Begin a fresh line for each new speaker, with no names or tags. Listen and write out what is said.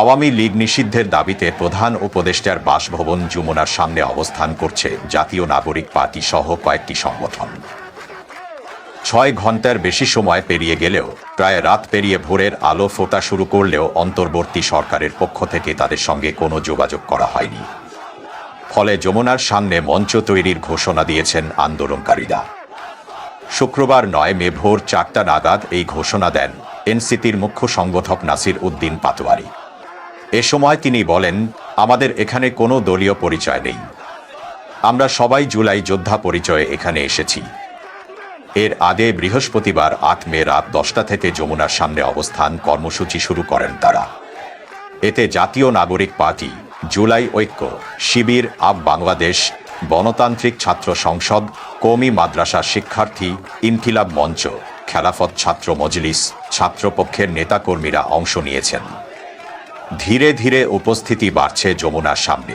আওয়ামী লীগ নিষিদ্ধের দাবিতে প্রধান উপদেষ্টার বাসভবন যমুনার সামনে অবস্থান করছে জাতীয় নাগরিক পার্টি সহ কয়েকটি সংগঠন। ছয় ঘণ্টার বেশি সময় পেরিয়ে গেলেও, প্রায় রাত পেরিয়ে ভোরের আলো ফোটা শুরু করলেও অন্তর্বর্তী সরকারের পক্ষ থেকে তাদের সঙ্গে কোনো যোগাযোগ করা হয়নি। ফলে যমুনার সামনে মঞ্চ তৈরির ঘোষণা দিয়েছেন আন্দোলনকারীরা। শুক্রবার নয় মে ভোর চারটা নাগাদ এই ঘোষণা দেন এনসিপির মুখ্য সংগঠক নাসির উদ্দিন পাটোয়ারি। এ সময় তিনি বলেন, আমাদের এখানে কোনো দলীয় পরিচয় নেই। আমরা সবাই জুলাই যোদ্ধা পরিচয়ে এখানে এসেছি। এর আগে বৃহস্পতিবার আট মে রাত দশটা থেকে যমুনার সামনে অবস্থান কর্মসূচি শুরু করেন তারা। এতে জাতীয় নাগরিক পার্টি, জুলাই ঐক্য, শিবির আব বাংলাদেশ, গণতান্ত্রিক ছাত্র সংসদ কৌমি মাদ্রাসা শিক্ষার্থী ইনকিলাব মঞ্চ, খেলাফত ছাত্র মজলিস, ছাত্রপক্ষের নেতাকর্মীরা অংশ নিয়েছেন। ধীরে ধীরে উপস্থিতি বাড়ছে যমুনার সামনে।